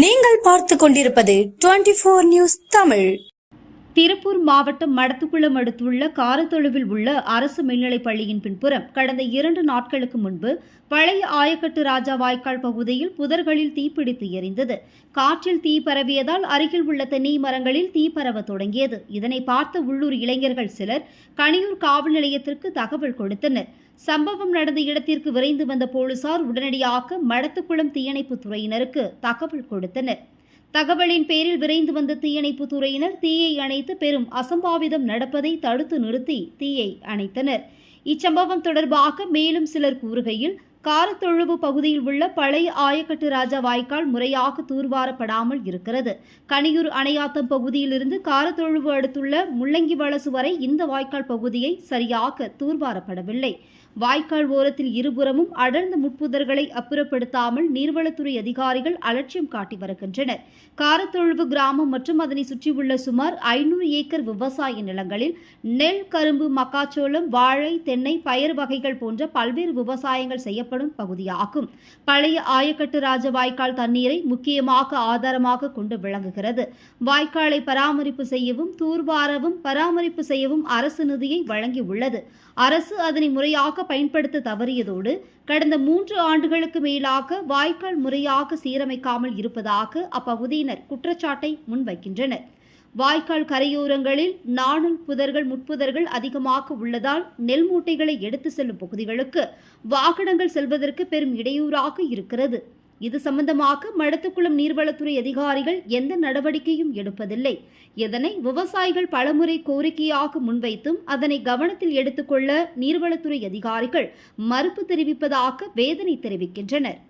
நீங்கள் பார்த்து கொண்டிருப்பது twenty four news Tamil. Tiruppur மாவட்டம் மடத்துக்குளம் அடுத்துள்ள காரத்தொழுவில் உள்ள அரசு மேல்நிலைப் பள்ளியின் பின்புறம் கடந்த இரண்டு நாட்களுக்கு முன்பு பழைய ஆயக்கட்டு ராஜா வாய்க்கால் பகுதியில் புதர்களில் தீப்பிடித்து எரிந்தது. காற்றில் தீ பரவியதால் அருகில் உள்ள தென்னை மரங்களில் தீ பரவ தொடங்கியது. இதனை பார்த்த உள்ளூர் இளைஞர்கள் சிலர் கணியூர் காவல் நிலையத்திற்கு தகவல் கொடுத்தனர். சம்பவம் நடந்த இடத்திற்கு விரைந்து வந்த போலீசார் உடனடியாக மடத்துக்குளம் தீயணைப்புத் துறையினருக்கு தகவல் கொடுத்தனர். தகவலின் பேரில் விரைந்து வந்த தீயணைப்பு துறையினர் தீயை அணைத்து பெரும் அசம்பாவிதம் நடப்பதை தடுத்து நிறுத்தி தீயை அணைத்தனர். இச்சம்பவம் தொடர்பாக மேலும் சிலர் கூறுகையில் காரத்தொழுவு பகுதியில் உள்ள பழைய ஆயக்கட்டு ராஜா வாய்க்கால் முறையாக தூர்வாரப்படாமல் இருக்கிறது. கனியூர் அணையாத்தம் பகுதியிலிருந்து காரத்தொழுவு அடுத்துள்ள முள்ளங்கி வளசு வரை இந்த வாய்க்கால் பகுதியை சரியாக தூர்வாரப்படவில்லை. வாய்க்கால் ஓரத்தில் இருபுறமும் அடர்ந்த முட்புதர்களை அப்புறப்படுத்தாமல் நீர்வளத்துறை அதிகாரிகள் அலட்சியம் காட்டி வருகின்றனர். காரத்தொழுவு கிராமம் மற்றும் அதனை சுற்றியுள்ள சுமார் ஐநூறு ஏக்கர் விவசாய நிலங்களில் நெல் கரும்பு மக்காச்சோளம் வாழை தென்னை பயறு வகைகள் போன்ற பல்வேறு விவசாயங்கள் செய்யப்படும் பகுதியாகும். பழைய ஆயக்கட்டு ராஜ வாய்க்கால் தண்ணீரை முக்கியமாக ஆதாரமாக கொண்டு விளங்குகிறது. வாய்க்காலை பராமரிப்பு செய்யவும் தூர்வாரவும் பராமரிப்பு செய்யவும் அரசு நிதியை வழங்கியுள்ளது. அரசு அதனை முறையாக முறையாக பயன்படுத்த தவறியதோடு கடந்த மூன்று ஆண்டுகளுக்கு மேலாக வாய்க்கால் முறையாக சீரமைக்காமல் இருப்பதாக அப்பகுதியினர் குற்றச்சாட்டை முன்வைக்கின்றனர். வாய்க்கால் கரையோரங்களில் நாணல் புதர்கள் முட்புதர்கள் அதிகமாக உள்ளதால் நெல் மூட்டைகளை எடுத்து செல்லும் பகுதிகளுக்கு வாகனங்கள் செல்வதற்கு பெரும் இடையூறாக இருக்கிறது. இது சம்பந்தமாக மடத்துக்குளம் நீர்வளத்துறை அதிகாரிகள் எந்த நடவடிக்கையும் எடுப்பதில்லை. இதனை விவசாயிகள் பலமுறை கோரிக்கையாக முன்வைத்தும் அதனை கவனத்தில் எடுத்துக்கொள்ள நீர்வளத்துறை அதிகாரிகள் மறுப்பு தெரிவிப்பதாக வேதனை தெரிவிக்கின்றனர்.